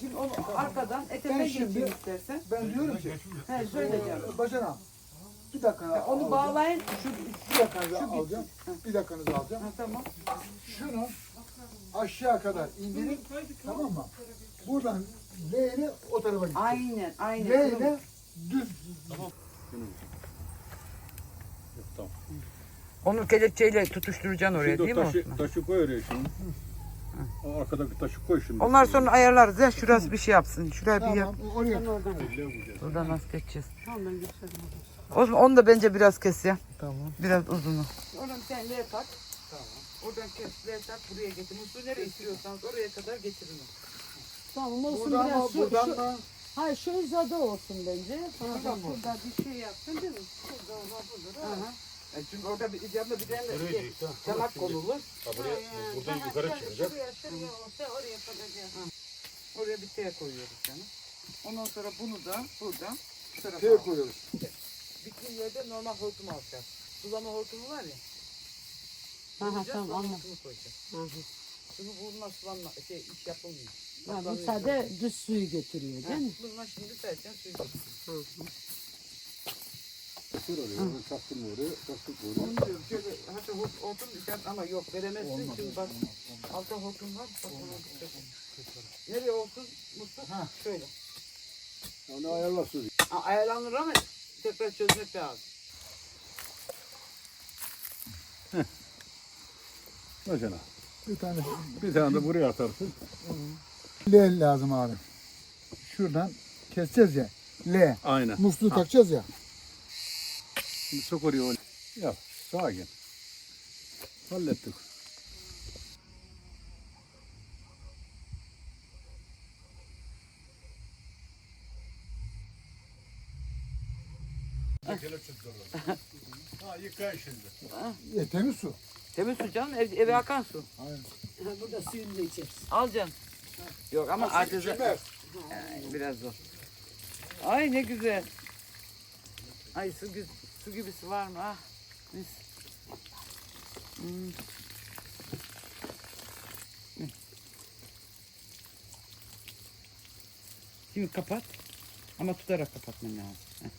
Şimdi onu arkadan Ben eteme şimdi- geçeyim istersen. Ben diyorum ki, He söyleyeceğim. e, bacana bir dakika Onu bağlayın. Şu, Bir dakikanızı alacağım. Bir dakikanızı alacağım. ha, tamam. Şunu aşağı kadar indirin. Tamam mı? Buradan L ile o tarafa gidecek. Aynen aynen. L ile düz. Tamam. Onu kelepçeyle tutuşturacaksın oraya Şimdi o değil mi? taşı, Osman? taşı koy oraya şimdi. O arkadaki taşı koy şimdi. Onlar sonra ayarlarız ya. Şurası bir şey yapsın. Şuraya bir yap. Tamam oraya. Buradan nasıl geçeceğiz? Osman onu da bence biraz kes ya. Tamam. Biraz uzunu. Oradan sen L tak. Tamam. Oradan kes L tak buraya getir. Musluğu nereye istiyorsanız oraya kadar getirin. Tamam olsun Buradan biraz mı? şu, Buradan şu, mı? hayır şu hizada olsun bence. Şuradan burada bir şey yapsın değil mi? Şurada olabilir. Aha. E çünkü orada bir icabında bir tane şey, çanak konulur. buradan yukarı çıkacak. Şuraya, şuraya olsa oraya kalacak. Ha. Oraya bir T koyuyoruz canım. Ondan sonra bunu da buradan şu tarafa T al. koyuyoruz. Bittiği yerde normal hortum alacağız. Sulama hortumu var ya. Aha, bulacağız, tamam, anladım. hortumu koyacağız. Şunu bununla sulanma, şey iş yapılmıyor. Ha, bu Sulanıyor. sade düz suyu götürüyor Ha, değil mi? Bununla şimdi sadece suyu koyuyoruz. Sür oraya. Onu çaktın oraya. Çaktık oraya. Onu diyorum şöyle hatta hort- hortum düşer ama yok veremezsin çünkü bak altta hortum var dikkat et. Nereye olsun musluk? Ha. Şöyle. Onu ayarla sür. Ha, ayarlanır ama tekrar çözmek lazım. Mesela. Bir tane Bir tane de buraya atarsın. L lazım abi. Şuradan keseceğiz ya. L. Aynen. Musluğu takacağız ya. Şimdi sok oraya öyle. Yap. Sakin. Hallettik. Ha yıkayın şimdi. E, temiz su. Temiz su canım ev, eve akan su. Aynen. Burada suyunu da içeriz. Al canım. Yok ama. Ay, biraz zor. Ay ne güzel. Ay su, gü- su gibisi var mı? Ah. Mis. Hmm. Şimdi kapat. Ama tutarak kapatman lazım. Heh.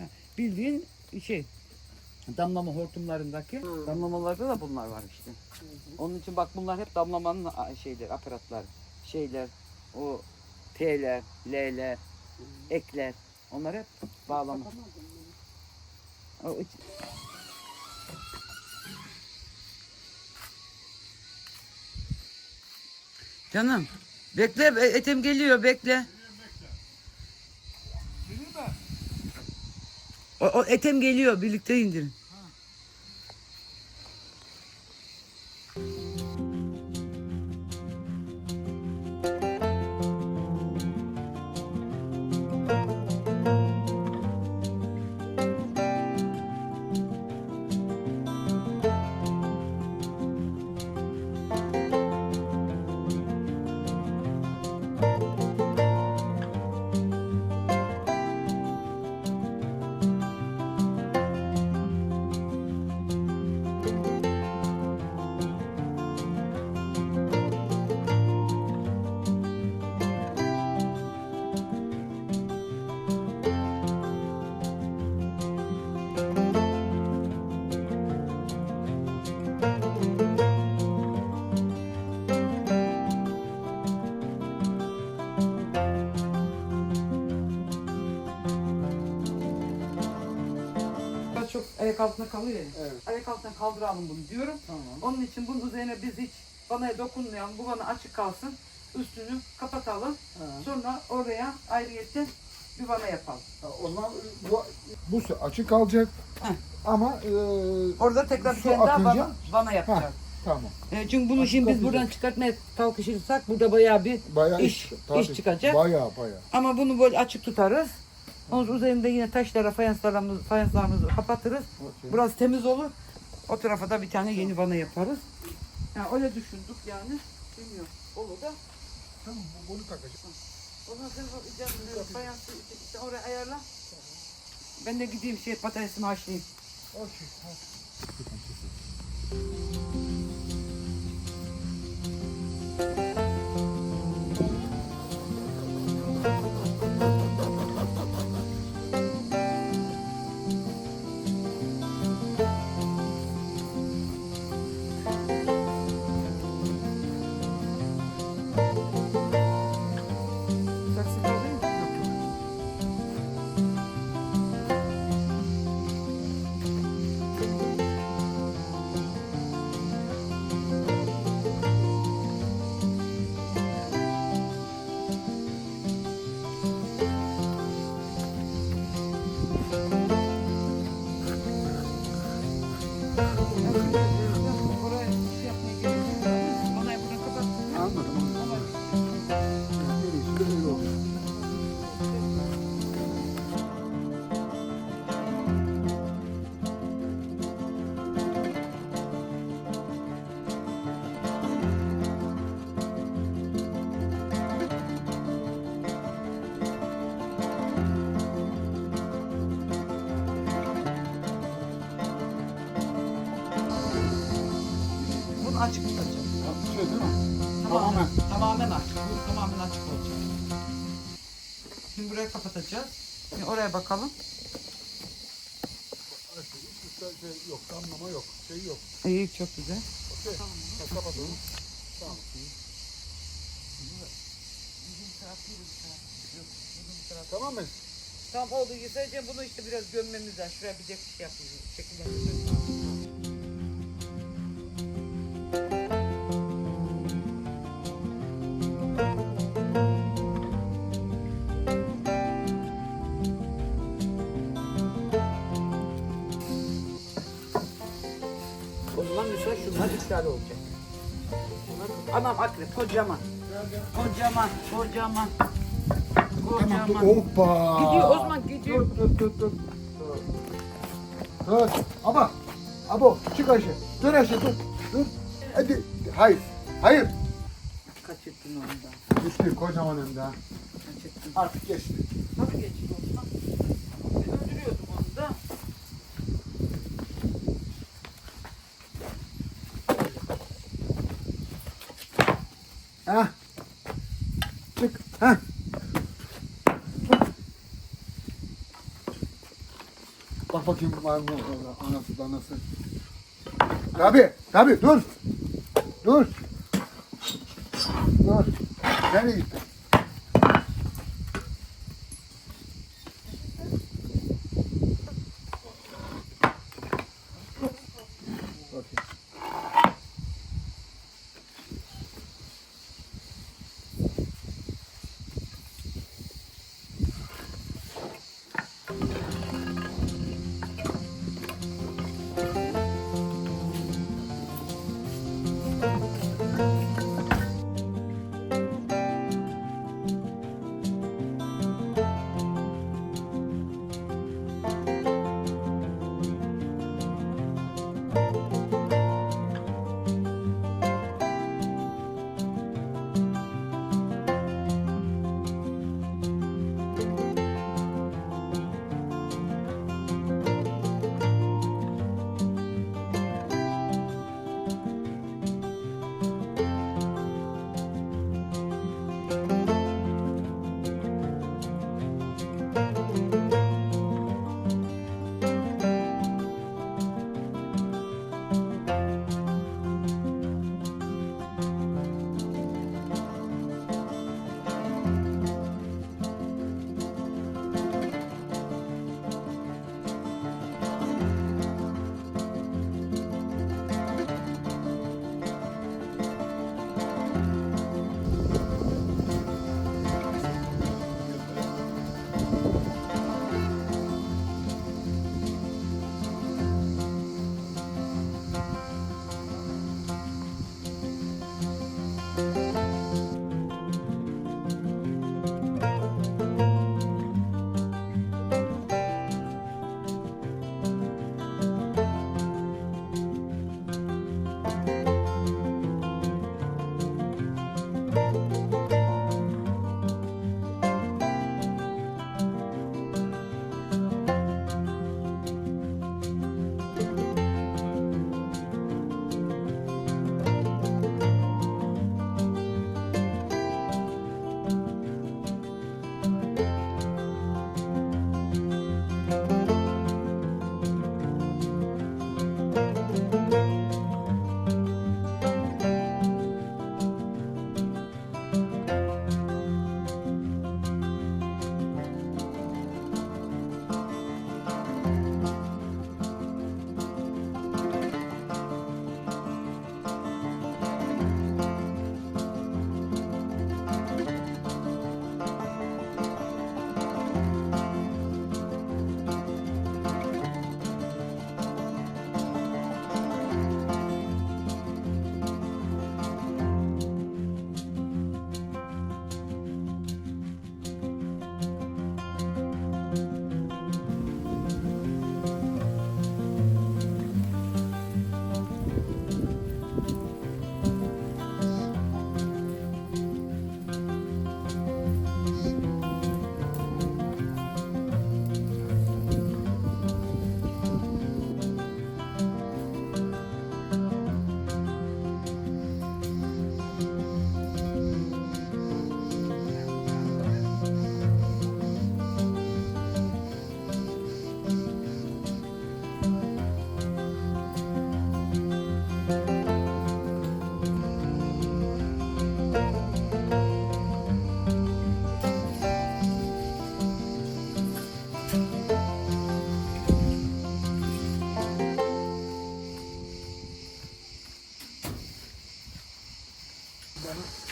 Ya, bildiğin şey damlama hortumlarındaki damlamalarda da bunlar var işte. Onun için bak bunlar hep damlamanın şeyler, aparatlar, şeyler, o T'ler, L'ler, ekler. Onlar hep bağlama. O iç- Canım, bekle, etim geliyor, bekle. O, o etem geliyor, birlikte indirin. Çok ayak altında kalıyor ya. Evet. Ayak altından kaldıralım bunu diyorum. Tamam. Onun için bunun üzerine biz hiç vanaya dokunmayalım. Bu vana açık kalsın. Üstünü kapatalım. Ha. Sonra oraya ayrıyetten bir vana yapalım. Ha, O zaman bu, bu açık kalacak. Heh. Ama e, Orada tekrar bir Su tane daha akınca- vana, vana yapacağız. tamam. E, çünkü bunu Açık şimdi biz kapayacak. buradan çıkartmaya kalkışırsak burada bayağı bir Bayağı İş- tabii, iş çıkacak. Bayağı bayağı. ama bunu böyle açık tutarız. Onun üzerinde yine taşlara, fayanslarımızı, fayanslarımızı kapatırız. Okey. Burası temiz olur. O tarafa da bir tane yeni vana yaparız. Yani öyle düşündük yani. Bilmiyorum. Olur da. Tamam bu bunu takacağım. Ondan sen o üzerinde fayansı işte oraya ayarla. Ben de gideyim şey patatesimi haşlayayım. Okey. Kapatacağız. Şimdi oraya bakalım. Şey yok, damlama yok, şey yok. İyi çok güzel. Okey. Kapatalım. Tamam mı? Tamam oldu. Sadece bunu işte biraz gömmemiz lazım. Şuraya bir şey yapayım. Şekillendirmemiz. Zaman mesela şunlar iptal olacak. Bunlar, anam akrep kocaman. Kocaman, kocaman. Kocaman. Hoppa. Gidiyor Osman gidiyor. Dur, dur, dur, dur. Dur. Ama, abo, çık aşağı. Dön aşağı, dur. Dur. Hadi. Hayır. Hayır. Kaçırttın onu da. Geçti kocaman hem de. Kaçırttın. Artık geçti. Tabii geçti Osman. Ben öldürüyordum onu da. Ha? Çık. Ha? Bak bakayım var mı orada anası danası. Tabi, tabi dur. Dur. Dur. Nereye gitti?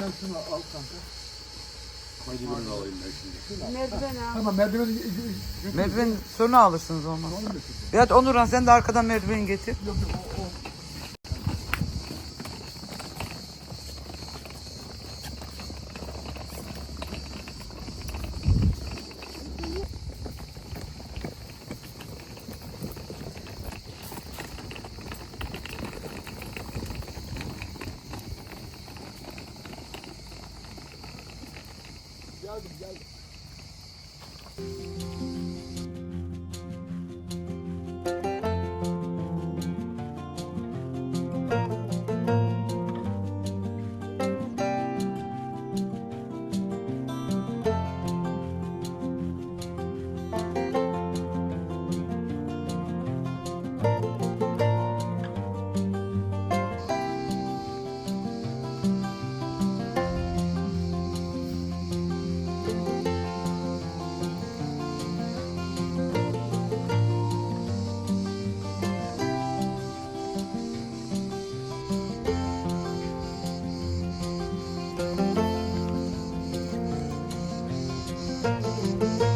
Sen şunu al kanka. Birini alayım ben şimdi. Merdiven ha. Tamam merdiveni Merdiven sonra alırsınız olmaz. Onu götür. Onurhan sen de arkadan merdiveni getir. Yok yok o,